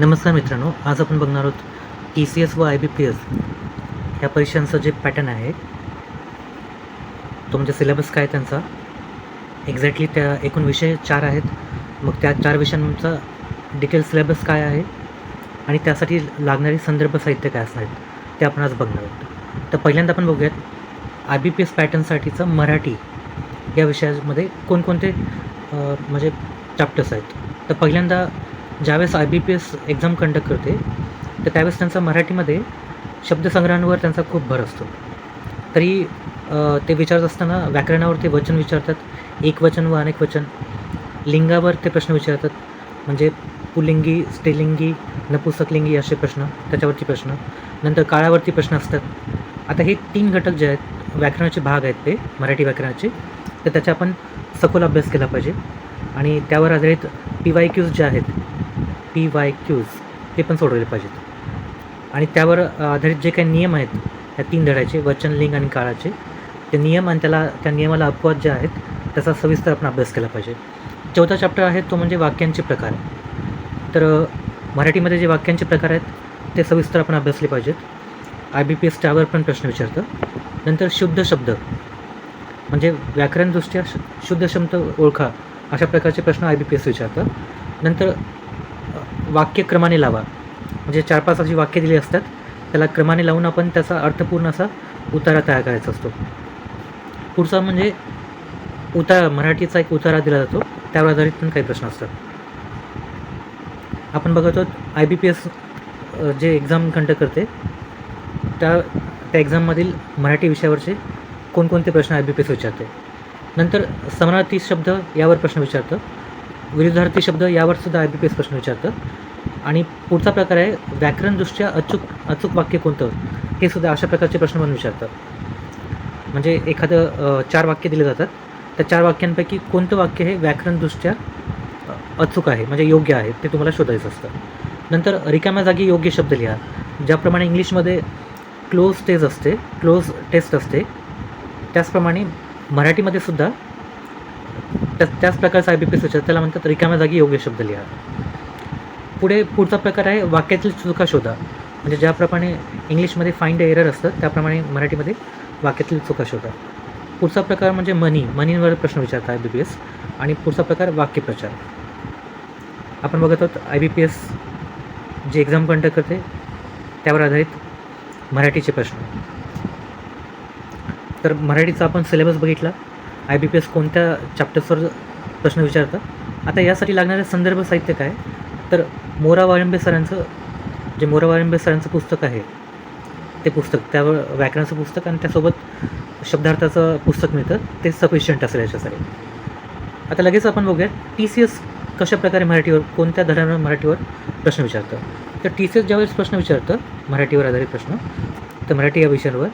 नमस्कार मित्रांनो आज आपण बघणार आहोत टी सी एस व आय बी पी एस ह्या परीक्षांचं जे पॅटर्न आहे तो म्हणजे सिलेबस काय त्यांचा? एक्झॅक्टली त्या एकूण विषय चार आहेत. मग त्या चार विषयांचा डिटेल सिलेबस काय आहे? आणि त्यासाठी लागणारी संदर्भ साहित्य काय असणार आहेत? ते आपण आज बघणार आहोत. तर पहिल्यांदा आपण बघूयात आय बी पी एस पॅटर्नसाठीचं मराठी या विषयामध्ये कोणकोणते म्हणजे चॅप्टर्स आहेत? तर पहिल्यांदा ज्यावेळेस I B P S exam conduct करते तर त्यावेळेस त्यांचा मराठीमध्ये शब्दसंग्रहांवर त्यांचा खूप भर असतो. तरी ते विचारत असताना व्याकरणावर ते वचन विचारतात एक वचन व अनेक वचन. लिंगावर ते प्रश्न विचारतात म्हणजे पुलिंगी स्त्रीलिंगी नपुसकलिंगी असे प्रश्न त्याच्यावरती प्रश्न. नंतर काळावरती प्रश्न असतात. आता हे तीन घटक जे आहेत व्याकरणाचे भाग आहेत ते मराठी व्याकरणाचे तर त्याचा आपण सखोल अभ्यास केला पाहिजे. आणि त्यावर आधारित पी वाय क्यूज जे आहेत पी वाय क्यूज ते पण सोडवले पाहिजेत. आणि त्यावर आधारित जे काही नियम आहेत त्या तीन धड्याचे वचन लिंग आणि काळाचे ते नियम आणि त्याला त्या नियमाला अपवाद जे आहेत त्याचा सविस्तर आपण अभ्यास केला पाहिजे. चौथा चॅप्टर आहे तो म्हणजे वाक्यांचे प्रकार. तर मराठीमध्ये जे वाक्यांचे प्रकार आहेत ते सविस्तर आपण अभ्यासले पाहिजेत. आय बी पी एस त्यावर पण प्रश्न विचारतं. नंतर शुद्ध शब्द. म्हणजे व्याकरणदृष्ट्या शुद्ध शब्द ओळखा अशा प्रकारचे प्रश्न आय बी पी एस विचारतं. नंतर वाक्यक्रमाने वाक्य क्रमाने लावा. म्हणजे चार पाच अशी वाक्य दिली असतात. त्याला क्रमाने लावून आपण त्याचा अर्थपूर्ण असा उतारा तयार करायचा असतो. पुढचा म्हणजे उतारा मराठीचा एक उतारा दिला जातो. त्यावर आधारित पण काही प्रश्न असतात. आपण बघत आहोत आय बी पी एस जे एक्झाम कंडक्ट करते त्या त्या एक्झाममधील मराठी विषयावरचे कोणकोणते प्रश्न आय बी पी एस विचारते. नंतर समानार्थी शब्द यावर प्रश्न विचारतं. विरुद्धार्थी शब्द यावर सुद्धा आय बी पी एस प्रश्न विचारतं आणि पुढचा प्रकार आहे व्याकरणदृष्ट्या अचूक अचूक वाक्य कोणतं? हे सुद्धा अशा प्रकारचे प्रश्न पण विचारतात. म्हणजे एखादं चार वाक्य दिले जातात. त्या चार वाक्यांपैकी कोणतं वाक्य हे व्याकरणदृष्ट्या अचूक आहे म्हणजे योग्य आहे ते तुम्हाला शोधायचं असतं. नंतर रिकाम्या जागी योग्य शब्द लिहा ज्याप्रमाणे इंग्लिशमध्ये क्लोज टेस्ट असते क्लोज टेस्ट असते त्याचप्रमाणे मराठीमध्ये सुद्धा त्या त्याच प्रकारचा आय बी पी एस विचार त्याला म्हणतात रिकाम्या जागी योग्य शब्द लिहा. पुढे पुढचा प्रकार आहे वाक्यातील चुका शोधा. म्हणजे ज्याप्रमाणे इंग्लिशमध्ये फाईंड एरर असतं त्याप्रमाणे मराठीमध्ये वाक्यातील चुका शोधा. पुढचा प्रकार म्हणजे मनी मनीवर प्रश्न विचारता आय बी पी एस आणि पुढचा प्रकार वाक्यप्रचार. आपण बघत आहोत आय बी पी एस जे एक्झाम कंडक्ट करते त्यावर आधारित मराठीचे प्रश्न. तर मराठीचा आपण सिलेबस बघितला. आय बी पी एस कोणत्या चॅप्टर्सवर प्रश्न विचारतं? आता यासाठी लागणारे संदर्भ साहित्य काय? तर मोरा वाळंबे सरांचं जे मोरा वाळंबे सरांचं पुस्तक आहे ते पुस्तक त्यावर व्याकरणाचं पुस्तक आणि त्यासोबत शब्दार्थाचं पुस्तक मिळतं ते सफिशियंट असेल याच्यासाठी. आता लगेच आपण बघूया टी सी एस कशा प्रकारे मराठीवर कोणत्या धड्यांवर मराठीवर प्रश्न विचारतं? तर टी सी एस ज्यावेळेस प्रश्न विचारतं मराठीवर आधारित प्रश्न तर मराठी या विषयावर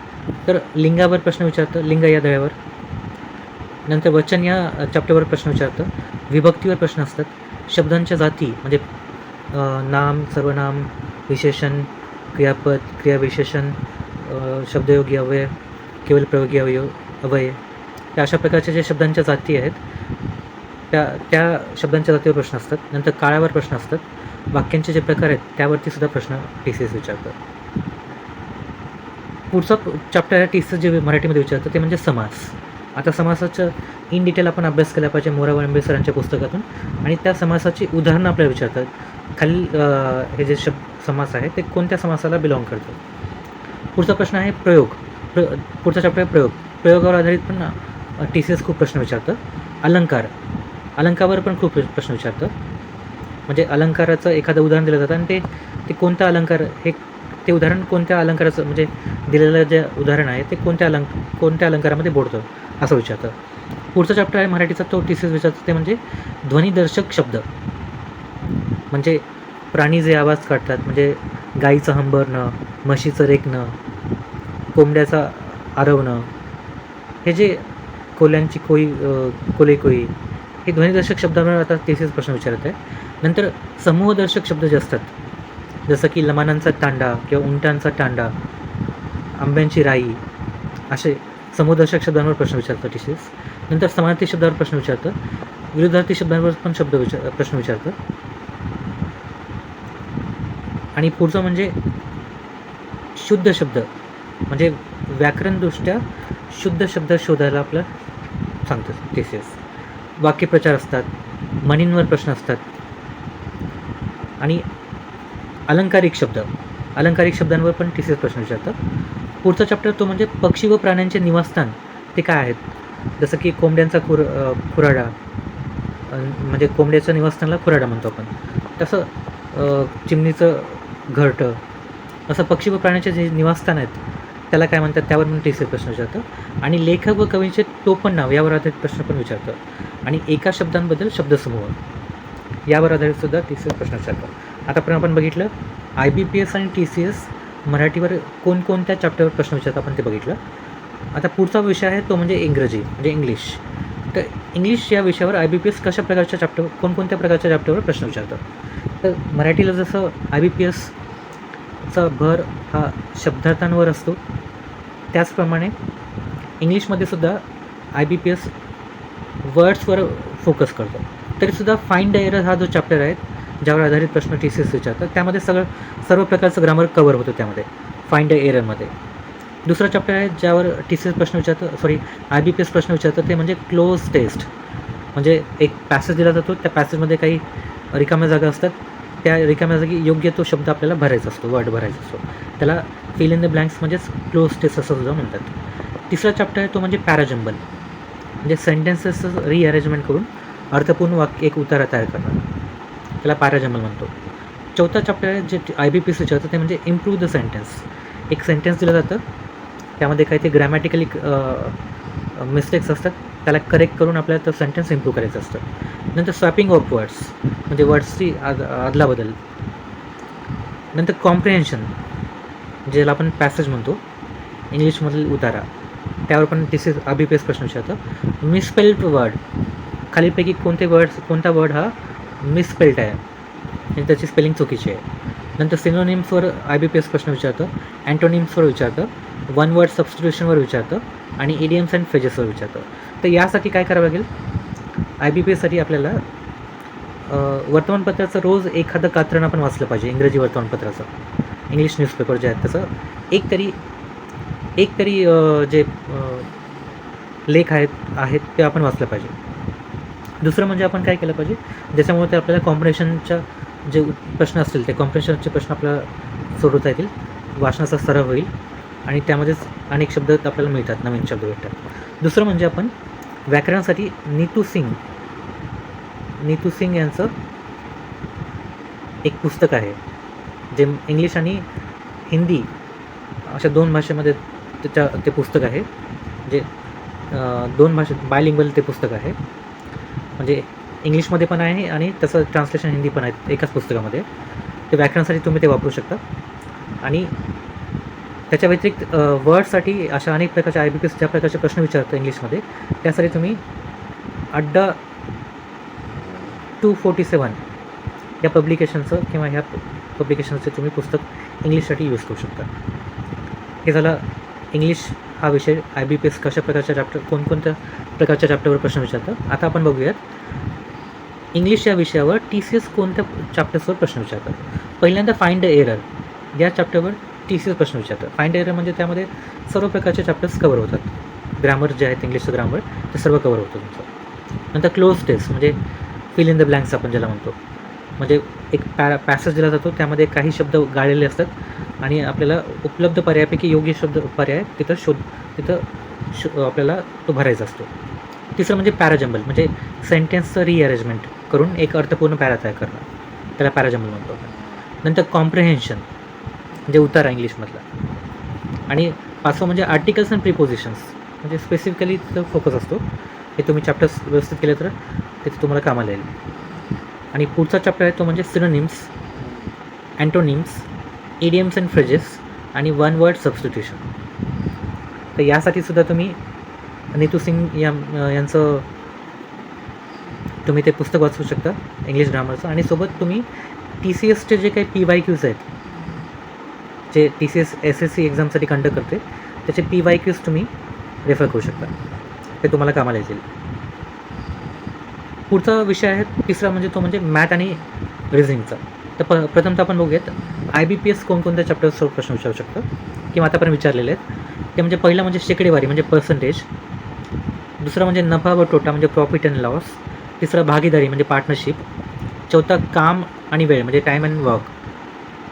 तर लिंगावर प्रश्न विचारतं लिंग या धड्यावर नंतर वचन या चॅप्टरवर प्रश्न विचारतं. विभक्तीवर प्रश्न असतात. शब्दांच्या जाती म्हणजे नाम सर्वनाम विशेषण क्रियापद क्रियाविशेषण शब्दयोगी अवयव केवळ प्रयोगी अवयव अवय. त्या अशा प्रकारच्या ज्या शब्दांच्या जाती आहेत त्या त्या शब्दांच्या जातीवर प्रश्न असतात. नंतर काळावर प्रश्न असतात. वाक्यांचे जे प्रकार आहेत त्यावरती सुद्धा प्रश्न टी सी एस विचारतात. पुढचा चॅप्टर आहे टी सी एस जे मराठीमध्ये विचारतं ते म्हणजे समास. आता समासाचं इन डिटेल आपण अभ्यास केला पाहिजे मोराबाई वळंबे सरांच्या पुस्तकातून. आणि त्या समासाची उदाहरणं आपल्याला विचारतात. खाली हे जे शब्द समास आहे ते कोणत्या समासाला बिलॉंग करतं? पुढचा प्रश्न आहे प्रयोग. प्र पुढचा चॅप्टर आहे प्रयोग. प्रयोगावर आधारित पण टी सी एस खूप प्रश्न विचारतं. अलंकार. अलंकारावर पण खूप प्रश्न विचारतं. म्हणजे अलंकाराचं एखादं उदाहरण दिलं जातं आणि ते ते कोणतं अलंकार हे ते उदाहरण कोणत्या अलंकाराचं म्हणजे दिलेलं जे उदाहरण आहे ते कोणत्या अलंक कोणत्या अलंकारामध्ये बोलतं असं विचारतं पुढचा चॅप्टर आहे मराठीचा तो टी सी एस ते म्हणजे ध्वनिदर्शक शब्द. म्हणजे प्राणी जे आवाज काढतात म्हणजे गाईचं हंबरणं म्हशीचं रेकणं कोंबड्याचा आरवणं हे जे कोल्यांची कोई कोले कोई हे ध्वनिदर्शक शब्दामुळे आता तेसेच प्रश्न विचारत आहे. नंतर समूहदर्शक शब्द जे असतात जसं की लमानांचा तांडा किंवा उंटांचा तांडा आंब्यांची राई असे समुदर्शक शब्दांवर प्रश्न विचारतं टीसीएस नंतर समानार्थी शब्दावर प्रश्न विचारतं विरुद्धार्थी शब्दांवर पण शब्द विचार प्रश्न विचारतं आणि पुढचं म्हणजे शुद्ध शब्द म्हणजे व्याकरणदृष्ट्या शुद्ध शब्द शोधायला आपलं सांगतं टी सी एस वाक्यप्रचार असतात म्हणींवर प्रश्न असतात. आणि अलंकारिक शब्द अलंकारिक शब्दांवर पण टी सी एस प्रश्न विचारतात. पुढचा चॅप्टर तो म्हणजे पक्षी व प्राण्यांचे निवासस्थान. ते काय आहेत? जसं की कोंबड्यांचा खुर खुराडा. म्हणजे कोंबड्याच्या निवासस्थानला खुराडा म्हणतो आपण. तसं चिमणीचं घरटं. असं पक्षी व प्राण्याचे जे निवासस्थान आहेत त्याला काय म्हणतात? त्यावर पण टी सी प्रश्न विचारतं आणि लेखक व कवींचे टोपण नाव यावर आधारित प्रश्न पण विचारतं आणि एका शब्दांबद्दल शब्दसमूह. यावर आधारित सुद्धा टी सी एस प्रश्न विचारतं आतापर्यंत आपण बघितलं आय बी पी एस आणि टी सी एस मराठीवर कोणकोणत्या चॅप्टरवर प्रश्न विचारतात आपण ते बघितलं. आता पुढचा विषय आहे तो म्हणजे इंग्रजी म्हणजे इंग्लिश तर इंग्लिश या विषयावर आय बी पी एस कशा प्रकारच्या चॅप्टर कोणकोणत्या प्रकारच्या चॅप्टरवर प्रश्न विचारतं? तर मराठीला जसं आय बी पी एसचा भर हा शब्दार्थांवर असतो त्याचप्रमाणे इंग्लिशमध्ये सुद्धा आय बी पी एस वर्ड्सवर फोकस करतो. तरीसुद्धा फाईंड एरर हा जो चॅप्टर आहे ज्यावर आधारित प्रश्न टी सी एस विचारतात त्यामध्ये सगळं सर्व प्रकारचं ग्रामर कवर होतं त्यामध्ये फाईंड एररमध्ये दुसरा चॅप्टर आहे ज्यावर टी सी एस प्रश्न विचारतं sorry I B P S प्रश्न विचारतं ते म्हणजे क्लोज टेस्ट म्हणजे एक पॅसेज दिला जातो त्या पॅसेजमध्ये काही रिकाम्या जागा असतात त्या रिकाम्या जागी योग्य तो शब्द आपल्याला भरायचा असतो वर्ड भरायचा असतो. त्याला फिल इन द ब्लँक्स म्हणजेच क्लोज टेस्ट असं सुद्धा म्हणतात. तिसरा चॅप्टर आहे तो म्हणजे पॅराजंबल म्हणजे सेंटेन्सेस रिअरेंजमेंट करून अर्थपूर्ण वाक्य एक उतारा तयार करणं त्याला पॅराजमल म्हणतो. चौथा चॅप्टर जे आय बी पी सी विचारतं ते म्हणजे इम्प्रूव्ह द सेंटेन्स एक सेंटेन्स दिलं जातं. त्यामध्ये काही ते ग्रॅमॅटिकली मिस्टेक्स असतात. त्याला करेक्ट करून आपल्याला तो सेंटेन्स इम्प्रूव्ह करायचं असतं. नंतर स्वॅपिंग ऑफ वर्ड्स म्हणजे वर्ड्सची आद आदलाबदल. नंतर कॉम्प्रिहेन्शन ज्याला आपण पॅसेज म्हणतो. इंग्लिशमधील उतारा. त्यावर पण टी अभिप्रेस आय बी पी एस प्रश्न विचारतं. मिसपेल्ड वर्ड खालीपैकी कोणते वर्ड्स कोणता वर्ड हा मिसस्पेल्ड आहे. आणि त्याची स्पेलिंग चुकीची आहे. नंतर सिनोनिम्सवर आय बी पी एस प्रश्न विचारतं अँटोनिम्सवर विचारतं वन वर्ड सबस्टिट्यूशनवर विचारतं आणि इडियम्स अँड फेजेसवर विचारतं. तर यासाठी काय करावं लागेल? आय बी पी एससाठी आपल्याला वर्तमानपत्राचं रोज एखादं कात्रण आपण वाचलं पाहिजे इंग्रजी वर्तमानपत्राचं. इंग्लिश न्यूजपेपर जे आहेत त्याचं. एक तरी एक तरी जे लेख आहेत आहेत ते आपण वाचलं पाहिजे. दुसरं म्हणजे आपण काय केलं पाहिजे? ज्याच्यामुळे ते आपल्याला कॉम्पिटिशनच्या जे प्रश्न असतील ते कॉम्पिटिशनचे प्रश्न आपल्याला सोडवता येतील. वाचनाचा सराव होईल आणि त्यामध्येच अनेक शब्द आपल्याला मिळतात नवीन शब्द भेटतात. दुसरं म्हणजे आपण व्याकरणासाठी नीतू सिंग नीतू सिंग यांचं एक पुस्तक आहे जे इंग्लिश आणि हिंदी अशा दोन भाषेमध्ये त्याच्या ते पुस्तक आहे जे दोन भाषेत बायलिंगल ते पुस्तक आहे. म्हणजे इंग्लिशमध्ये पण आहे आणि त्याचं ट्रान्सलेशन हिंदी पण आहे एकाच पुस्तकामध्ये. ते व्याकरणासाठी तुम्ही ते वापरू शकता. आणि त्याच्या व्यतिरिक्त वर्डसाठी अशा अनेक प्रकारच्या आय बी पी एस ज्या प्रकारचे प्रश्न विचारतो इंग्लिशमध्ये त्यासाठी तुम्ही अड्डा टू फोर्टी सेवन या पब्लिकेशनचं किंवा ह्या पब्लिकेशनचं तुम्ही पुस्तक इंग्लिशसाठी यूज करू शकता. हे झालं इंग्लिश हा विषय आय बी पी एस कशा प्रकारच्या चॅप्टर कोणकोणत्या प्रकारच्या चॅप्टरवर प्रश्न विचारतं आता आपण बघूयात. इंग्लिश या विषयावर टी सी एस कोणत्या चॅप्टर्सवर प्रश्न विचारतात? पहिल्यांदा फाईंड द एरर या चॅप्टरवर टी सी एस प्रश्न विचारतात. फाईंड एरर म्हणजे त्यामध्ये सर्व प्रकारचे चॅप्टर्स कवर होतात. ग्रामर जे आहेत इंग्लिशचं ग्रामर ते सर्व कवर होतं तुमचं. नंतर क्लोज टेस्ट म्हणजे फिल इन द ब्लँक्स आपण ज्याला म्हणतो. म्हणजे एक पॅ पॅसेज दिला जातो. त्यामध्ये काही शब्द गाळलेले असतात. आणि आपल्याला उपलब्ध पर्यायापैकी योग्य शब्द पर्याय तिथं शोध तिथं शो आपल्याला तो भरायचा असतो. तिसरं म्हणजे पॅराजंबल म्हणजे सेंटेन्सचं रिअरेंजमेंट करून एक अर्थपूर्ण पॅरा तयार करणं. त्याला पॅराजंबल म्हणतो आपण. नंतर कॉम्प्रिहेन्शन म्हणजे उतारा इंग्लिशमधला. आणि पाचवं म्हणजे आर्टिकल्स अँड प्रिपोजिशन्स म्हणजे स्पेसिफिकली तिथं फोकस असतो. हे तुम्ही चॅप्टर्स व्यवस्थित केले तर तिथे तुम्हाला कामाला येईल. आणि पुढचा चॅप्टर आहे तो म्हणजे synonyms antonyms idioms and phrases आणि वन वर्ड सबस्टिट्यूशन तर यासाठी सुद्धा तुम्ही नीतू सिंग या यांचं तुम्ही ते पुस्तक वाचू शकता इंग्लिश ग्रामरचं आणि सोबत तुम्ही टी सी एसचे जे काही पी वाय क्यूज आहेत जे T C S S S C एक्झामसाठी कंडक्ट करते त्याचे पी वाय क्यूज तुम्ही रेफर करू शकता. ते तुम्हाला कामाला येतील. पुढचा विषय आहे तिसरा म्हणजे तो म्हणजे मॅथ आणि रिझनिंगचा तर प प्रथमतः आपण बघूयात आय बी पी एस कोणकोणत्या चॅप्टर्सवर प्रश्न विचारू शकतो? किंवा आता आपण विचारलेले आहेत. ते म्हणजे पहिलं म्हणजे शेकडेवारी म्हणजे पर्सेंटेज दुसरं म्हणजे नफा व तोटा म्हणजे प्रॉफिट अँड लॉस तिसरं भागीदारी म्हणजे पार्टनरशिप चौथा काम आणि वेळ म्हणजे टाईम अँड वर्क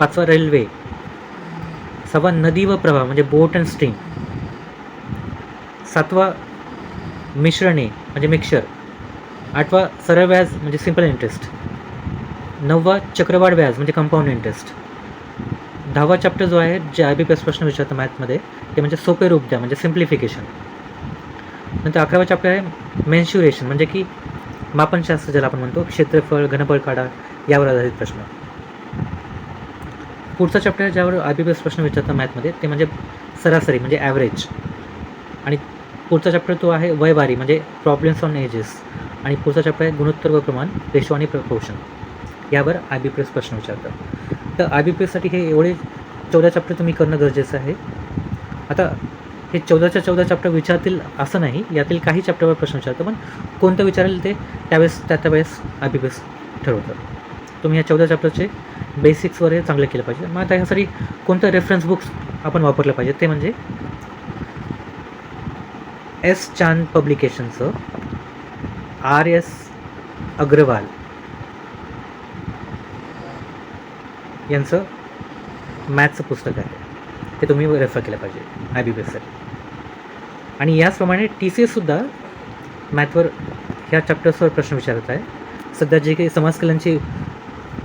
पाचवा रेल्वे सहावा नदी व प्रवाह म्हणजे बोट अँड स्ट्रीम सातवा मिश्रणे म्हणजे मिक्सर आठवा सरळ व्याज म्हणजे सिंपल इंटरेस्ट नववा चक्रवाढ व्याज म्हणजे कंपाऊंड इंटरेस्ट दहावा चॅप्टर जो आहे जे आय बी पी एस प्रश्न विचारतो मॅथमध्ये ते म्हणजे सोपे रूप द्या म्हणजे सिम्प्लिफिकेशन नंतर अकरावा चॅप्टर आहे मेन्शुरेशन म्हणजे की मापनशास्त्र ज्याला आपण म्हणतो क्षेत्रफळ घनफळ काढा यावर आधारित प्रश्न. पुढचा चॅप्टर ज्यावर आय बी पी एस प्रश्न विचारतो मॅथमध्ये ते म्हणजे सरासरी म्हणजे ॲव्हरेज आणि पुढचा चॅप्टर तो आहे वयवारी म्हणजे प्रॉब्लेम्स ऑन एजेस आणि पुढचा चॅप्टर आहे गुणोत्तर व प्रमाण रेशो आणि प्रपोर्शन यावर आय बी पी एस प्रश्न विचारतात. तर आय बी पी एससाठी हे एवढे चौदा चॅप्टर तुम्ही करणं गरजेचं आहे. आता हे चौदाच्या चौदा चॅप्टर विचारतील असं नाही यातील काही चॅप्टरवर प्रश्न विचारतं पण कोणतं विचारेल ते त्यावेळेस त्या त्यावेळेस आय बी पी एस ठरवतं. तुम्ही या चौदा चॅप्टरचे बेसिक्सवर हे चांगलं केलं पाहिजे. मग आता ह्यासाठी कोणतं रेफरन्स बुक्स आपण वापरलं पाहिजे? ते म्हणजे एस चांद पब्लिकेशनचं आर एस अग्रवाल यांचं मॅथचं पुस्तक आहे. ते तुम्ही रेफर केलं पाहिजे आय बी बी एससाठी आणि याचप्रमाणे टी सी एससुद्धा मॅथवर ह्या चॅप्टर्सवर प्रश्न विचारत आहे. सध्या जे काही समाजकल्याणची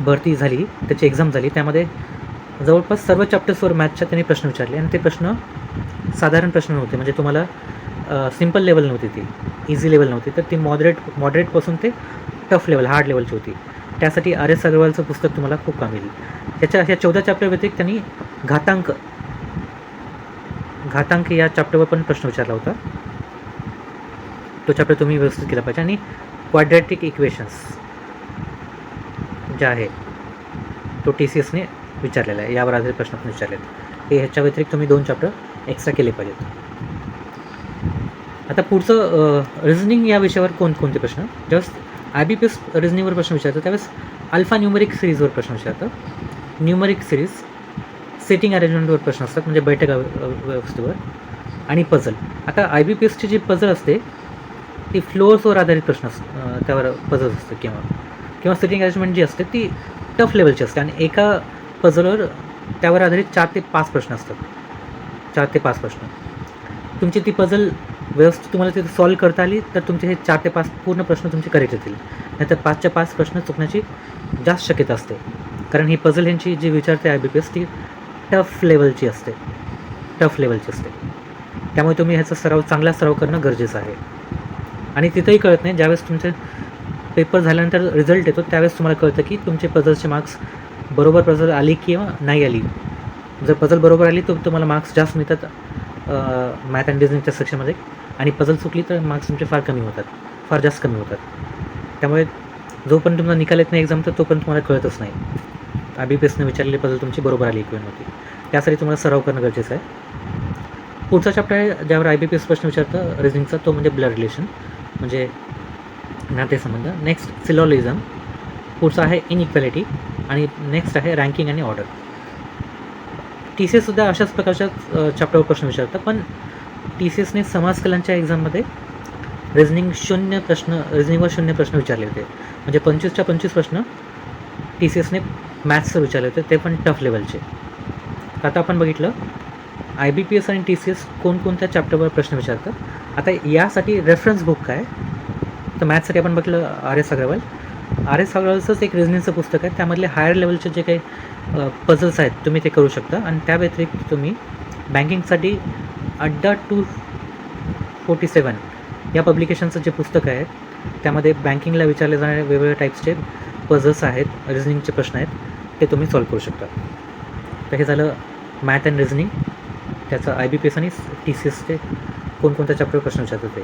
भरती झाली त्याची एक्झाम झाली त्यामध्ये जवळपास सर्व चॅप्टर्सवर मॅथच्या त्यांनी प्रश्न विचारले आणि ते प्रश्न साधारण प्रश्न नव्हते. म्हणजे तुम्हाला सिंपल लेवल नव्हती ती इझी लेवल नव्हती. तर ती मॉडरेट मॉडरेटपासून ते टफ लेवल हार्ड लेवलची होती. त्यासाठी आर्य एस अग्रवालचं पुस्तक तुम्हाला खूप काम येईल. त्याच्या ह्या चौदा चॅप्टर व्यतिरिक्त त्यांनी घातांक घातांक या चॅप्टरवर पण प्रश्न विचारला होता. तो चॅप्टर तुम्ही व्यवस्थित केला पाहिजे. आणि क्वाड्रॅटिक इक्वेशन्स जे आहे तो टी सी एसने विचारलेला आहे. यावर आधारित प्रश्न पण विचारले आहेत हे ह्याच्या व्यतिरिक्त तुम्ही दोन चॅप्टर एक्स्ट्रा केले पाहिजेत. आता पुढचं रिझनिंग या विषयावर कोणकोणते प्रश्न? Just I B P S रिजनिंगवर प्रश्न विचारतो. त्यावेळेस अल्फा न्यूमरिक सिरीजवर प्रश्न विचारतं. न्यूमरिक सिरीज सेटिंग अरेंजमेंटवर प्रश्न असतात म्हणजे बैठक व्यवस्थेवर आणि पझल आता आय बी पी एसची जी पझल असते ती फ्लोअर्सवर आधारित प्रश्न अस त्यावर पझल असते किंवा किंवा सेटिंग अरेंजमेंट जी असते ती टफ लेवलची असते. आणि एका पझलवर त्यावर आधारित चार ते पाच प्रश्न असतात. चार ते पाच प्रश्न. तुमची ती पझल व्यवस्थित तुम्हाला तिथे सॉल्व करता आली तर तुमचे हे चार ते पाच पूर्ण प्रश्न तुमचे करेक्ट येतील. नाहीतर पाचच्या पाच प्रश्न चुकण्याची जास्त शक्यता असते. कारण ही पझल ह्यांची जी विचारते आय बी पी एस ती टफ लेवलची असते. टफ लेवलची असते. त्यामुळे तुम्ही ह्याचा सराव चांगला सराव करणं गरजेचं आहे. आणि तिथंही कळत नाही ज्यावेळेस तुमचे पेपर झाल्यानंतर रिझल्ट येतो त्यावेळेस तुम्हाला कळतं की तुमचे पझलचे मार्क्स बरोबर पझल आली किंवा नाही आली. जर पझल बरोबर आली तर तुम्हाला मार्क्स जास्त मिळतात मॅथ अँड डिझनिंगच्या सेक्शनमध्ये आणि पझल चुकली तर मार्क्स तुमचे फार कमी होतात फार जास्त कमी होतात. त्यामुळे जोपर्यंत तुमचा निकाल येत नाही एक्झाम तर तोपर्यंत तुम्हाला कळतच नाही. आय बी पी एसने विचारलेली पझल तुमची बरोबर आली इक्वेन होती त्यासाठी तुम्हाला सराव करणं गरजेचं आहे. पुढचा चॅप्टर आहे ज्यावर आय बी पी एस प्रश्न विचारतं रिझनिंगचा तो म्हणजे ब्लड रिलेशन म्हणजे नातेसंबंध नेक्स्ट सिलॉलिझम पुढचा आहे इनइक्वॅलिटी आणि नेक्स्ट आहे रँकिंग आणि ऑर्डर टी सी सुद्धा अशाच प्रकारच्या चॅप्टरवर प्रश्न विचारतं पण टी सी एसने समाजकलांच्या एक्झाममध्ये रिझनिंग शून्य प्रश्न रिझनिंगवर शून्य प्रश्न विचारले होते. म्हणजे पंचवीसच्या पंचवीस प्रश्न टी सी एसने मॅथ्सवर विचारले होते. ते पण टफ लेवलचे आता आपण बघितलं आय बी पी एस आणि टी सी एस कोणकोणत्या चॅप्टरवर प्रश्न विचारतात? आता यासाठी रेफरन्स बुक काय? तर मॅथ्ससाठी आपण बघितलं R S Agarwal. R S अग्रवालचंच एक रिझनिंगचं पुस्तक आहे. त्यामधले हायर लेवलचे जे काही पझल्स आहेत तुम्ही ते करू शकता. आणि त्या व्यतिरिक्त तुम्ही बँकिंगसाठी अड्डा टू फोर्टी सेवन या पब्लिकेशनचं जे पुस्तक आहे त्यामध्ये बँकिंगला विचारले जाणारे वेगवेगळ्या टाईप्सचे पझल्स आहेत रिझनिंगचे प्रश्न आहेत ते तुम्ही सॉल्व करू शकता. तर हे झालं मॅथ अँड रिझनिंग त्याचं आय बी पी एस आणि टी सी एसचे कोणकोणत्या चॅप्टरवर प्रश्न विचारतात ते.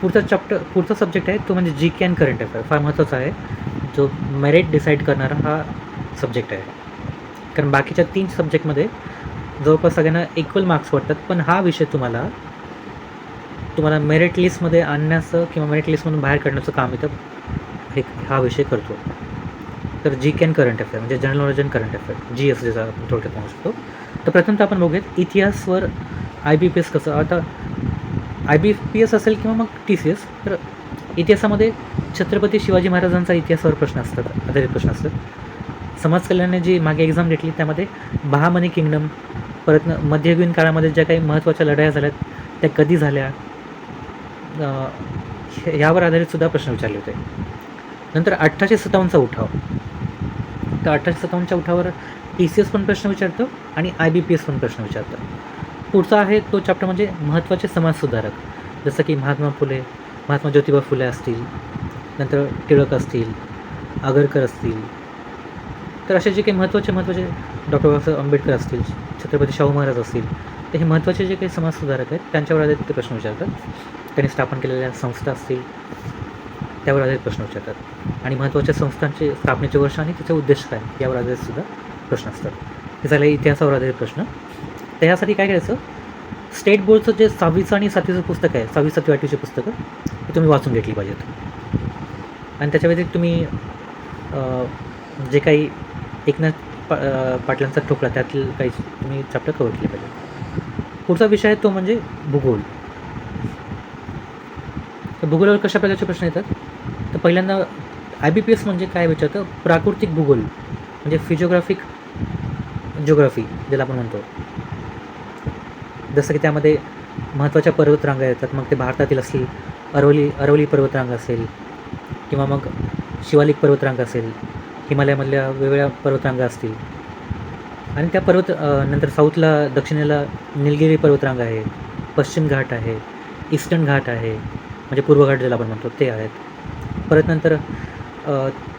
पुढचा चॅप्टर पुढचा सब्जेक्ट आहे तो म्हणजे G K and current affair फार महत्त्वाचा आहे. जो मेरिट डिसाईड करणारा हा सब्जेक्ट आहे. कारण बाकीच्या तीन सब्जेक्टमध्ये जवळपास सगळ्यांना इक्वल मार्क्स वाटतात पण हा विषय तुम्हाला तुम्हाला मेरिट लिस्टमध्ये आणण्याचं किंवा मेरिट लिस्टमधून बाहेर काढण्याचं काम इथं हे हा विषय करतो. तर जी कॅन करंट अफेअर म्हणजे general knowledge and current affair G S ज्याचा आपण थोडक्यात म्हणू शकतो. तर प्रथमतः आपण बघूयात इतिहासवर आय बी पी एस कसं आता आय बी पी एस असेल किंवा मग टी सी एस तर इतिहासामध्ये छत्रपती शिवाजी महाराजांचा इतिहासावर प्रश्न असतात आधारित प्रश्न असतात. समाज कल्याणाने जी मागे एक्झाम घेतली त्यामध्ये बहामनी किंगडम परत मध्ययुगीन काळामध्ये ज्या काही महत्त्वाच्या लढाया झाल्यात त्या कधी झाल्या? यावर आधारित सुद्धा प्रश्न विचारले होते. नंतर अठराशे सत्तावन्नचा उठाव. तर अठराशे सत्तावन्नच्या उठावावर टी सी एस पण प्रश्न विचारतो आणि आय बी पी एस पण प्रश्न विचारतं. पुढचा आहे तो चॅप्टर म्हणजे महत्त्वाचे समाजसुधारक जसं की महात्मा फुले महात्मा ज्योतिबा फुले असतील नंतर टिळक असतील आगरकर असतील तर असे जे काही महत्त्वाचे महत्त्वाचे डॉक्टर बाबासाहेब आंबेडकर असतील छत्रपती शाहू महाराज असतील तर हे महत्त्वाचे जे काही समाजसुधारक आहेत त्यांच्यावर आधारित ते प्रश्न विचारतात. त्यांनी स्थापन केलेल्या संस्था असतील त्यावर आधारित प्रश्न विचारतात. आणि महत्त्वाच्या संस्थांचे स्थापनेचे वर्ष आणि त्याचे उद्देश काय यावर आधारित सुद्धा प्रश्न असतात. हे झाले इतिहासावर आधारित प्रश्न. तर यासाठी काय करायचं? स्टेट बोर्डचं जे सहावीचं आणि सातवीचं पुस्तक आहे सहावी सातवी आठवीची पुस्तकं ती तुम्ही वाचून घेतली पाहिजेत. आणि त्याच्या व्यतिरिक्त तुम्ही जे काही एकनाथ पा पाटलांचा ठोकळा त्यातील काही तुम्ही चॅप्टर कवर केले पाहिजे. पुढचा विषय आहे तो म्हणजे भूगोल. तर भूगोलावर कशा प्रकारचे प्रश्न येतात? तर पहिल्यांदा आय बी पी एस म्हणजे काय विचारतं? प्राकृतिक भूगोल म्हणजे फिजिओग्राफिक जिओग्राफी ज्याला आपण म्हणतो. जसं की त्यामध्ये महत्त्वाच्या पर्वतरांगा येतात मग ते भारतातील असतील अरवली अरवली पर्वतरांग असेल किंवा मग शिवालिक पर्वतरांग असेल हिमालयामधल्या वेगवेगळ्या पर्वतरांगा असतील. आणि त्या पर्वत नंतर साऊथला दक्षिणेला निलगिरी पर्वतरांग आहे पश्चिम घाट आहे ईस्टर्न घाट आहे म्हणजे पूर्व घाट ज्याला आपण म्हणतो ते आहेत. परत नंतर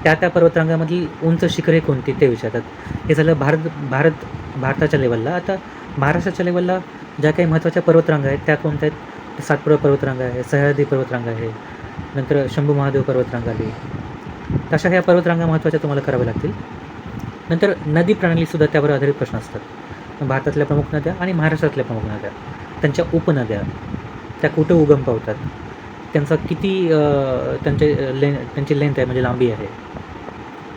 त्या त्या पर्वतरांगामधील उंच शिखरे कोणती ते विचारतात. हे झालं भारत भारत भारताच्या लेवलला आता महाराष्ट्राच्या लेवलला ज्या काही महत्त्वाच्या पर्वतरांगा आहेत त्या कोणत्या आहेत? सातपुडा पर्वतरांगा आहे सह्याद्री पर्वतरांगा आहे नंतर शंभू महादेव पर्वतरांगा आली तशा ह्या पर्वतरांगा महत्त्वाच्या तुम्हाला कराव्या लागतील. नंतर नदी प्रणालीसुद्धा त्यावर आधारित प्रश्न असतात. भारतातल्या प्रमुख नद्या आणि महाराष्ट्रातल्या प्रमुख नद्या. त्यांच्या उपनद्या. त्या कुठं उगम पावतात? त्यांचा किती त्यांचे लेन त्यांची लेंथ आहे म्हणजे लांबी आहे?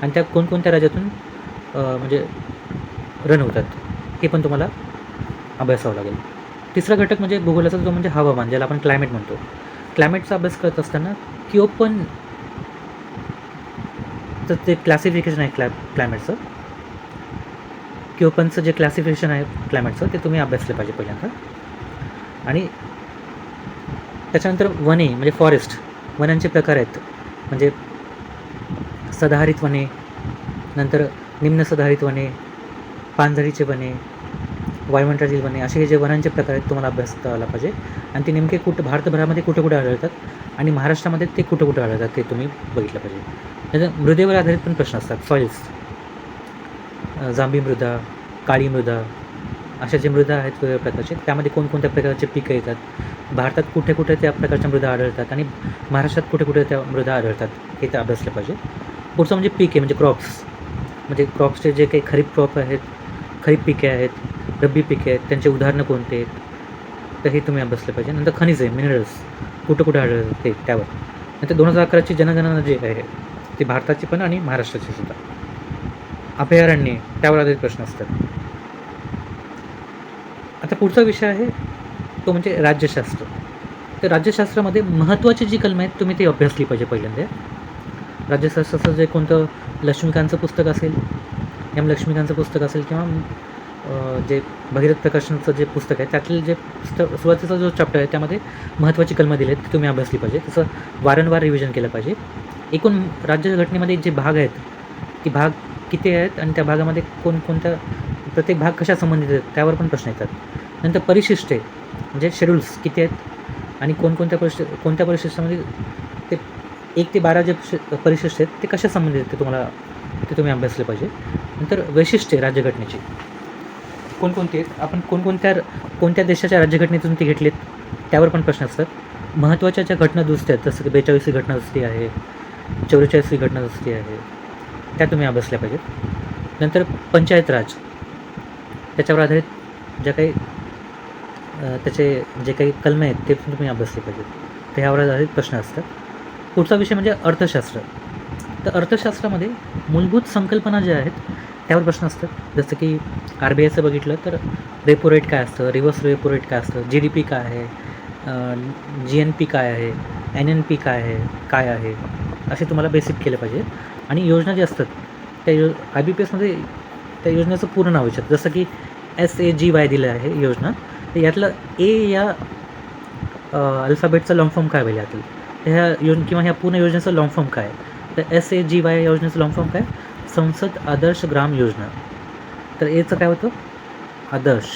आणि त्या कोणकोणत्या राज्यातून म्हणजे रन होतात? हे पण तुम्हाला अभ्यासावं लागेल. तिसरा घटक म्हणजे भूगोलाचा जो म्हणजे हवामान ज्याला आपण क्लायमेट म्हणतो. क्लायमेटचा अभ्यास करत असताना किंवा पण तर ते क्लासिफिकेशन आहे क्लॅ क्लायमेटचं क्युपनचं जे क्लासिफिकेशन आहे क्लायमेटचं ते तुम्ही अभ्यासलं पाहिजे पहिल्यांदा. आणि त्याच्यानंतर वने म्हणजे फॉरेस्ट वनांचे प्रकार आहेत. म्हणजे सदाहरित वने नंतर निम्न सदाहरित वने पानझडीचे वने वायुमंडळातील वने असे जे वनांचे प्रकार आहेत तुम्हाला अभ्यास आला पाहिजे. आणि ते नेमके कुठं भारतभरामध्ये कुठे कुठे आढळतात? आणि महाराष्ट्रामध्ये ते कुठं कुठं आढळतात ते तुम्ही बघितलं पाहिजे. त्याचं मृदेवर आधारित पण प्रश्न असतात. फॉईल्स जांभी मृदा काळी मृदा अशा जे मृदा आहेत वेगवेगळ्या प्रकारचे त्यामध्ये कोणकोणत्या प्रकारचे पिकं येतात? भारतात कुठे कुठे त्या प्रकारच्या मृदा आढळतात आणि महाराष्ट्रात कुठे कुठे त्या मृदा आढळतात हे ते अभ्यासलं पाहिजे. पुढचं म्हणजे पीक आहे म्हणजे क्रॉप्स म्हणजे क्रॉप्सचे जे काही खरीप क्रॉप आहेत खरीप पिके आहेत रब्बी पिके आहेत त्यांचे उदाहरणं कोणते आहेत? तर हे तुम्ही अभ्यासलं पाहिजे. नंतर खनिज आहे मिनरल्स कुठं कुठं आढळतात ते त्यावर. नंतर दोन हजार अकराची जनगणना जी आहे ती भारताची पण आणि महाराष्ट्राची सुद्धा. अभयारण्ये त्यावर आधारित प्रश्न असतात. आता पुढचा विषय आहे तो म्हणजे राज्यशास्त्र. तर राज्यशास्त्रामध्ये महत्त्वाची जी कलम आहेत तुम्ही ती अभ्यासली पाहिजे पहिल्यांदा. राज्यशास्त्राचं जे कोणतं लक्ष्मीकांतचं पुस्तक असेल एम लक्ष्मीकांतचं पुस्तक असेल किंवा जे भगीरथ प्रकाशनचं जे पुस्तक आहे त्यातील जे पुस्तक सुरुवातीचा जो चॅप्टर आहे त्यामध्ये महत्त्वाची कलमं दिली आहेत ती तुम्ही अभ्यासली पाहिजे. तसं वारंवार रिव्हिजन केलं पाहिजे. एकूण राज्यघटनेमध्ये जे भाग आहेत ती भाग किती आहेत आणि त्या भागामध्ये कोणकोणत्या प्रत्येक भाग कशा संबंधित आहेत त्यावर पण प्रश्न येतात. नंतर परिशिष्टे म्हणजे शेड्यूल्स किती आहेत आणि कोणकोणत्या परिशि कोणत्या परिशिष्टामध्ये ते एक ते बारा जे शि- परिशिष्ट आहेत ते कशा संबंधित आहेत ते तुम्हाला ते तुम्ही अभ्यासले पाहिजे. नंतर वैशिष्ट्ये राज्यघटनेची कोणकोणते आहेत? आपण कोणकोणत्या कोणत्या देशाच्या राज्यघटनेतून ती घेतलीत? त्यावर पण प्रश्न असतात. महत्त्वाच्या ज्या घटना दुरुस्ती आहेत जसं की बेचाळीसवी घटना दुरुस्ती आहे चौवेचाळीसवी घटना दुरुस्ती आहे त्या तुम्ही अभ्यासल्या पाहिजेत. नंतर पंचायत राज. त्याच्यावर आधारित ज्या काही त्याचे जे काही कलमे आहेत ते पण तुम्ही अभ्यासले पाहिजेत. तर ह्यावर आधारित प्रश्न असतात. पुढचा विषय म्हणजे अर्थशास्त्र. तर अर्थशास्त्रामध्ये मूलभूत संकल्पना ज्या आहेत त्यावर प्रश्न असतात. जसं की आर बी आयचं बघितलं तर रेपो रेट काय असतं? रिव्हर्स रेपो रेट काय असतं? जी डी पी काय आहे? जी एन पी काय आहे? एन एन पी काय आहे? काय आहे? असे तुम्हाला बेसिक केले पाहिजे. आणि योजना ज्या असतात त्या यो आय बी पी एसमध्ये त्या योजनेचं पूर्ण नाव विचारतं जसं की एस ए जी वाय दिलं आहे योजना तर यातलं ए या अल्फाबेटचा लॉंग फॉर्म काय होईल यातलं? ह्या योज किंवा ह्या पूर्ण योजनेचं लॉंग फॉर्म काय तर एस ए जी वाय योजनेचं लॉंग फॉर्म काय संसद आदर्श ग्राम योजना. तर एचं काय होतं? आदर्श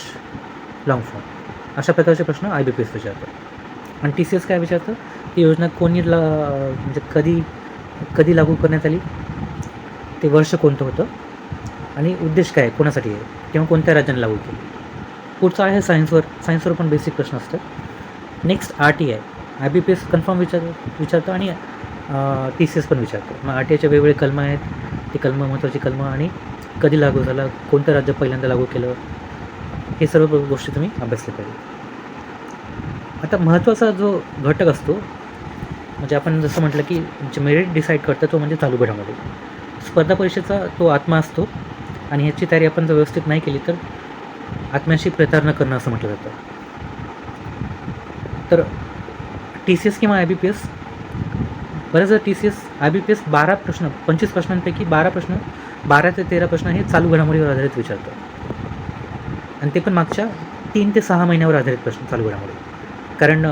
लॉंग फॉर्म अशा प्रकारचे प्रश्न आय बी पी एस विचारतात. आणि टी सी एस काय विचारतं? ही योजना कोणी ला म्हणजे कधी कधी लागू करण्यात आली? ते वर्ष कोणतं होतं? आणि उद्देश काय? आहे कोणासाठी आहे? किंवा कोणत्या राज्याने लागू केली? पुढचं आहे सायन्सवर सायन्सवर पण बेसिक प्रश्न असतात. Next R T I I B P S confirm विचार विचारतं आणि टी सी एस पण विचारतं. मग आर टी आयचे वेगवेगळे कलम आहेत. ते कलमं महत्त्वाची कलमं आणि कधी लागू झाला कोणतं राज्य पहिल्यांदा लागू केलं हे सर्व गोष्टी तुम्ही अभ्यासल्या पाहिजे. आता महत्त्वाचा जो घटक असतो म्हणजे आपण जसं म्हटलं की जे मेरिट डिसाईड करतं तो म्हणजे चालू घडामोडी स्पर्धा परीक्षेचा तो आत्मा असतो आणि ह्याची तयारी आपण जर व्यवस्थित नाही केली तर आत्म्याशी प्रतारणा करणं असं म्हटलं जातं. तर टी सी एस किंवा आय बी पी एस बऱ्याचदा T C S I B P S बारा प्रश्न पंचवीस प्रश्नांपैकी बारा प्रश्न बारा ते तेरा प्रश्न हे चालू घडामोडीवर आधारित विचारतं आणि ते पण मागच्या तीन ते सहा महिन्यावर आधारित प्रश्न चालू घडामोडी. कारण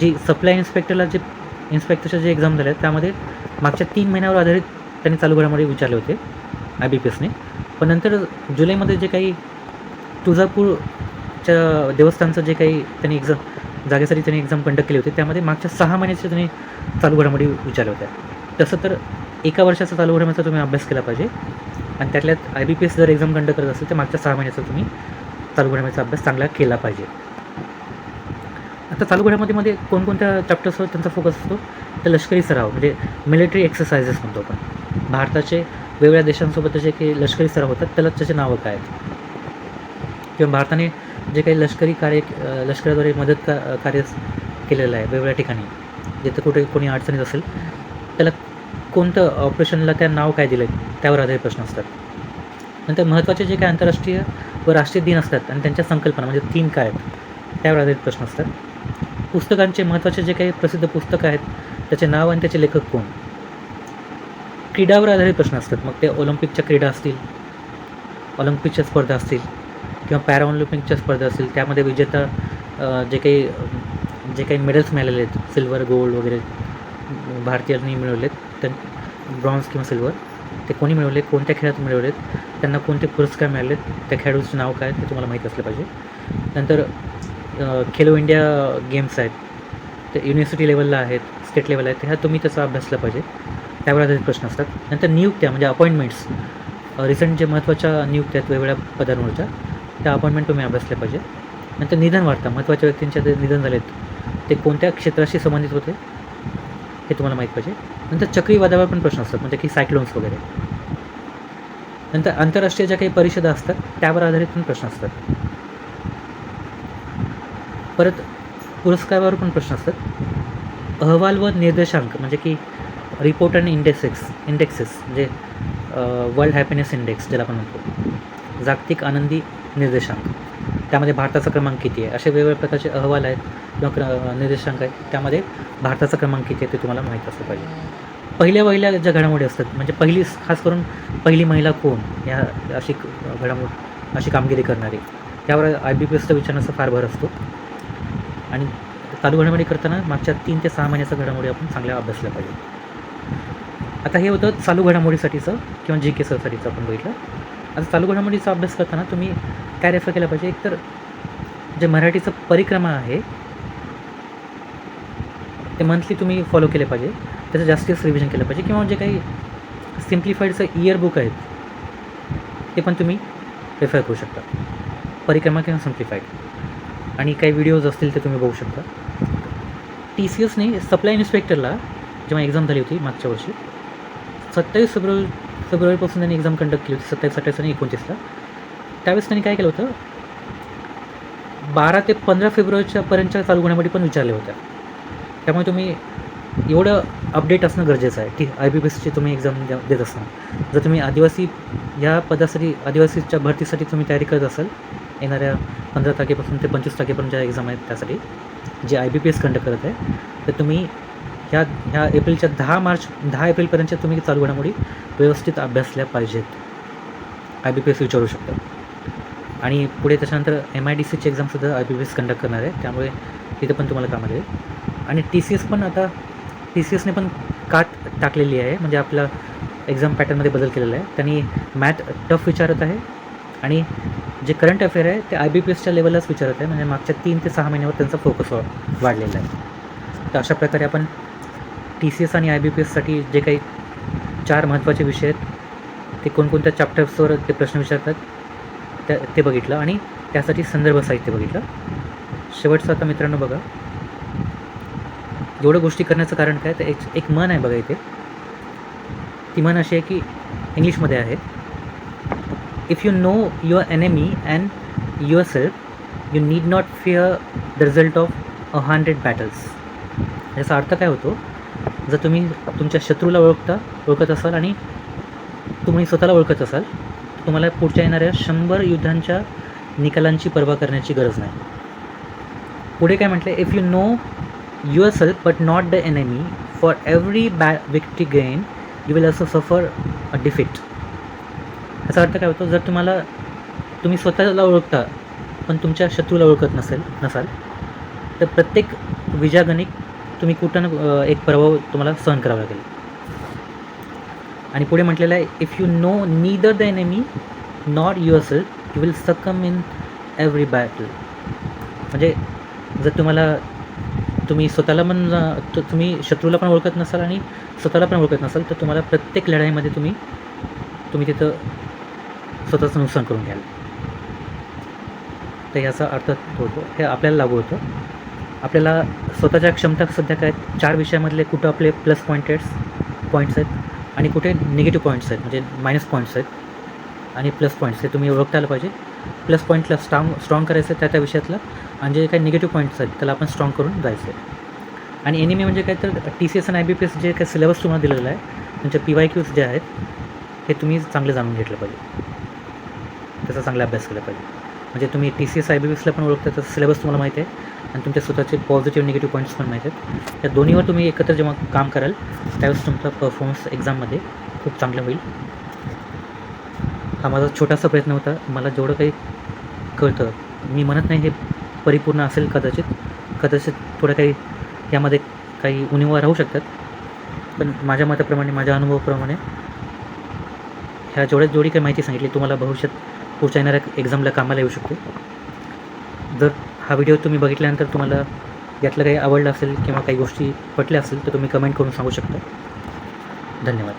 जी सप्लाय इन्स्पेक्टरला जे इन्स्पेक्टरच्या जे एक्झाम झाल्या त्यामध्ये मागच्या तीन महिन्यावर आधारित त्यांनी चालू घडामोडी विचारले होते आय बी पी एसने पण नंतर जुलैमध्ये जे काही तुळजापूरच्या देवस्थानचं जे काही त्यांनी एक्झाम जागेसाठी त्यांनी एक्झाम कंडक्ट केली होती. त्यामध्ये मागच्या सहा महिन्याच्या त्यांनी चालू घडामोडी विचारल्या होत्या. तसं तर एका वर्षाचा चालू घडामोडीचा तुम्ही अभ्यास केला पाहिजे. आणि त्यातल्यात आय बी पी एस जर एक्झाम कंडक्ट करत असेल तर मागच्या सहा महिन्याचा तुम्ही चालू घडामोडीचा अभ्यास चांगला केला पाहिजे. आता चालू घडामोडीमध्ये कोणकोणत्या चॅप्टर्सवर त्यांचा फोकस असतो? तर लष्करी सराव म्हणजे मिलिटरी एक्सरसाइजेस म्हणतो आपण. भारताचे वेगवेगळ्या देशांसोबत जे काही लष्करी सराव होतात त्याला त्याचे नावं काय आहेत? किंवा भारताने जे काही लष्करी कार्य लष्कराद्वारे मदत का कार्य केलेलं आहे वेगवेगळ्या ठिकाणी जिथं कुठे कोणी अडचणीत असेल त्याला कोणतं ऑपरेशनला त्या नाव काय दिलं आहे त्यावर आधारित प्रश्न असतात. नंतर महत्त्वाचे जे काही आंतरराष्ट्रीय व राष्ट्रीय दिन असतात आणि त्यांच्या संकल्पना म्हणजे थीम काय आहेत त्यावर आधारित प्रश्न असतात. पुस्तकांचे महत्त्वाचे जे काही प्रसिद्ध पुस्तकं आहेत त्याचे नाव आणि त्याचे लेखक कोण? क्रीडावर आधारित प्रश्न असतात. मग ते ऑलिम्पिकच्या क्रीडा असतील ऑलिम्पिकच्या स्पर्धा असतील किंवा पॅराऑलिम्पिकच्या स्पर्धा असतील त्यामध्ये विजेता जे काही जे काही मेडल्स मिळालेले आहेत सिल्वर गोल्ड वगैरे भारतीयांनी मिळवलेत त्यां ब्रॉन्झ किंवा सिल्वर ते कोणी मिळवले कोणत्या खेळात मिळवलेत त्यांना कोणते पुरस्कार मिळालेत त्या खेळाडूचं नाव काय ते तुम्हाला माहीत असलं पाहिजे. नंतर खेलो इंडिया गेम्स आहेत ते युनिव्हर्सिटी लेवलला आहेत स्टेट लेवल आहेत ह्या तुम्ही त्याचा अभ्यासला पाहिजे त्यावर आधारित प्रश्न असतात. नंतर नियुक्त्या म्हणजे अपॉइंटमेंट्स रिसेंट जे महत्त्वाच्या नियुक्त्या आहेत वेगवेगळ्या पदांवरच्या त्या अपॉइंटमेंट तुम्ही अभ्यासल्या पाहिजे. नंतर निधन वार्ता महत्त्वाच्या व्यक्तींच्या जे निधन झालेत ते कोणत्या क्षेत्राशी संबंधित होते हे तुम्हाला माहीत पाहिजे. नंतर चक्रीवादावर पण प्रश्न असतात म्हणजे की सायक्लोन्स वगैरे. नंतर आंतरराष्ट्रीय ज्या काही परिषदा असतात त्यावर आधारित पण प्रश्न असतात. परत पुरस्कारावर पण प्रश्न असतात. अहवाल व निर्देशांक म्हणजे की रिपोर्ट अँड इंडेक्सेस इंडेक्सेस म्हणजे वर्ल्ड हॅपीनेस इंडेक्स ज्याला आपण म्हणतो. जागतिक आनंदी निर्देशांक. त्यामध्ये भारताचा क्रमांक किती आहे? असे वेगवेगळ्या प्रकारचे अहवाल आहेत किंवा क्र निर्देशांक आहेत. त्यामध्ये भारताचा क्रमांक किती आहे ते तुम्हाला माहीत असलं पाहिजे. पहिल्या पहिल्या ज्या घडामोडी असतात म्हणजे पहिली खास करून पहिली महिला कोण? या अशी घडामोड अशी कामगिरी करणारी. त्यावर आय बी पी एसचा विचारण्याचा फार भर असतो. आणि चालू घडामोडी करताना मागच्या तीन ते सहा महिन्याचा घडामोडी आपण चांगल्या अभ्यासल्या पाहिजे. आता हे होतं चालू घडामोडीसाठीचं किंवा जी के सरसाठीचं आपण बघितलं. आता चालू घडामोडीचा अभ्यास करताना तुम्ही काय रेफर केलं पाहिजे? एकतर जे मराठीचं परिक्रमा आहे ते मंथली तुम्ही फॉलो केले पाहिजे. त्याचं जास्तीत जास्त रिव्हिजन केलं पाहिजे. किंवा जे काही सिम्प्लिफाईडचं इयरबुक आहेत ते पण तुम्ही रेफर करू शकता. परिक्रमा किंवा सिम्प्लिफाईड आणि काही व्हिडिओज असतील ते तुम्ही बघू शकता. टी सी एसने सप्लाय इन्स्पेक्टरला जेव्हा एक्झाम झाली होती मागच्या वर्षी सत्तावीस फेब्रुवारी फेब्रुवारीपासून त्यांनी एक्झाम कंडक्ट केली होती सत्तावीस अठ्ठावीस आणि एकोणतीसला त्यावेळेस त्यांनी काय केलं होतं? बारा ते पंधरा फेब्रुवारीच्या पर्यंतच्या चालू होण्यासाठी पण विचारल्या होत्या त्यामुळे तुम्ही एवढं अपडेट असणं गरजेचं आहे की आय बी पी एसची तुम्ही एक्झाम द्या देत असताना. जर तुम्ही आदिवासी या पदासाठी आदिवासीच्या भरतीसाठी तुम्ही तयारी करत असाल येणाऱ्या पंधरा तारखेपासून ते पंचवीस तारखेपर्यंत ज्या एक्झाम आहेत त्यासाठी जे I B P S conduct करत आहे तर तुम्ही ह्या ह्या एप्रिलच्या दहा मार्च दहा एप्रिलपर्यंतच्या तुम्ही चालू घडामोडी व्यवस्थित अभ्यासल्या पाहिजेत. आय बी पी एस विचारू शकता. आणि पुढे त्याच्यानंतर एम आय डी सीची एक्झामसुद्धा I B P S conduct करणार आहे. त्यामुळे तिथे पण तुम्हाला कामाला येईल. आणि टी सी एस पण आता टी सी एसने पण काट टाकलेली आहे. म्हणजे आपला एक्झाम पॅटर्नमध्ये बदल केलेला आहे. त्यांनी मॅथ टफ विचारत आहे. आणि जे करंट अफेअर आहे ते आय बी पी एसच्या लेवललाच विचारत आहे. म्हणजे मागच्या तीन ते सहा महिन्यावर त्यांचा फोकस वा वाढलेला आहे. तर अशा प्रकारे आपण टी सी एस आणि आय बी पी एससाठी जे काही चार महत्त्वाचे विषय आहेत ते कोणकोणत्या चॅप्टर्सवर ते प्रश्न विचारतात त्या ते बघितलं. आणि त्यासाठी संदर्भ साहित्य बघितलं. शेवटचं आता मित्रांनो बघा. एवढं गोष्टी करण्याचं कारण काय? तर एक एक मन आहे बघा इथे. ती मन अशी आहे की इंग्लिशमध्ये आहे. If you know your enemy and yourself you need not fear the result of a hundred battles याचा अर्थ काय होतो? जर तुम्ही तुमच्या शत्रूला ओळखता ओळखत असाल आणि तुम्ही स्वतःला ओळखत असाल तर तुम्हाला पुढच्या येणाऱ्या शंभर युद्धांच्या निकालांची पर्वा करण्याची गरज नाही. पुढे काय म्हटलं if you know yourself but not the enemy for every बॅ victory gain you will also suffer a defeat याचा अर्थ काय होतो? जर तुम्हाला तुम्ही स्वतःला ओळखता पण तुमच्या शत्रूला ओळखत नसेल नसाल तर प्रत्येक विजागणिक तुम्ही कुठं ना एक प्रभाव तुम्हाला सहन करावा लागेल. आणि पुढे म्हटलेलं आहे if you know neither the enemy not yourself you will succumb in every battle म्हणजे जर तुम्हाला तुम्ही स्वतःला पण तुम्ही शत्रूला पण ओळखत नसाल आणि स्वतःला पण ओळखत नसाल तर तुम्हाला प्रत्येक लढाईमध्ये तुम्ही तुम्ही तिथं स्वतःचं नुकसान करून घ्याल. तर याचा अर्थ होतो हे आपल्याला लागू होतं. आपल्याला स्वतःच्या क्षमता सध्या काय आहेत? चार विषयामधले कुठं आपले प्लस पॉईंटेड्स पॉईंट्स आहेत. आणि कुठे निगेटिव्ह पॉईंट्स आहेत? म्हणजे मायनस पॉईंट्स आहेत. आणि प्लस पॉईंट्स हे तुम्ही ओळखता आलं पाहिजे प्लस पॉईंटला स्ट्रॉंग स्ट्रॉंग करायचं आहे त्या त्या विषयातलं. आणि जे काही निगेटिव्ह पॉईंट्स आहेत त्याला आपण स्ट्रॉंग करून जायचं आहे. आणि एनिमी म्हणजे काय तर टी सी एस आणि आय बी पी एस जे काही सिलेबस तुम्हाला दिलेलं आहे म्हणजे पी वाय क्यूज जे आहेत हे तुम्ही चांगले जाणून घेतलं पाहिजे. त्याचा चांगला अभ्यास केला पाहिजे. म्हणजे तुम्ही T C S I B P एसला पण ओळखता तर सिलेबस तुम्हाला माहिती आहे. आणि तुमच्या स्वतःचे पॉझिटिव्ह निगेटिव्ह पॉईंट्स पण माहीत आहेत. त्या दोन्हीवर तुम्ही एकत्र जेव्हा काम कराल त्यावेळेस तुमचा परफॉर्मन्स एक्झाममध्ये खूप चांगलं होईल. हा माझा छोटासा प्रयत्न होता. मला जेवढं काही कळतं मी म्हणत नाही हे परिपूर्ण असेल कदाचित. कदाचित थोडं काही यामध्ये काही उणिवा राहू शकतात. पण माझ्या मताप्रमाणे माझ्या अनुभवाप्रमाणे ह्या जेवढ्यात जेवढी काही माहिती सांगितली तुम्हाला भविष्यात पुढच्या येणाऱ्या एक्झामला कामाला येऊ शकते. जर हा व्हिडिओ तुम्ही बघितल्यानंतर तुम्हाला यातलं काही आवडलं असेल किंवा काही गोष्टी पटल्या असेल तर तुम्ही कमेंट करून सांगू शकता. धन्यवाद.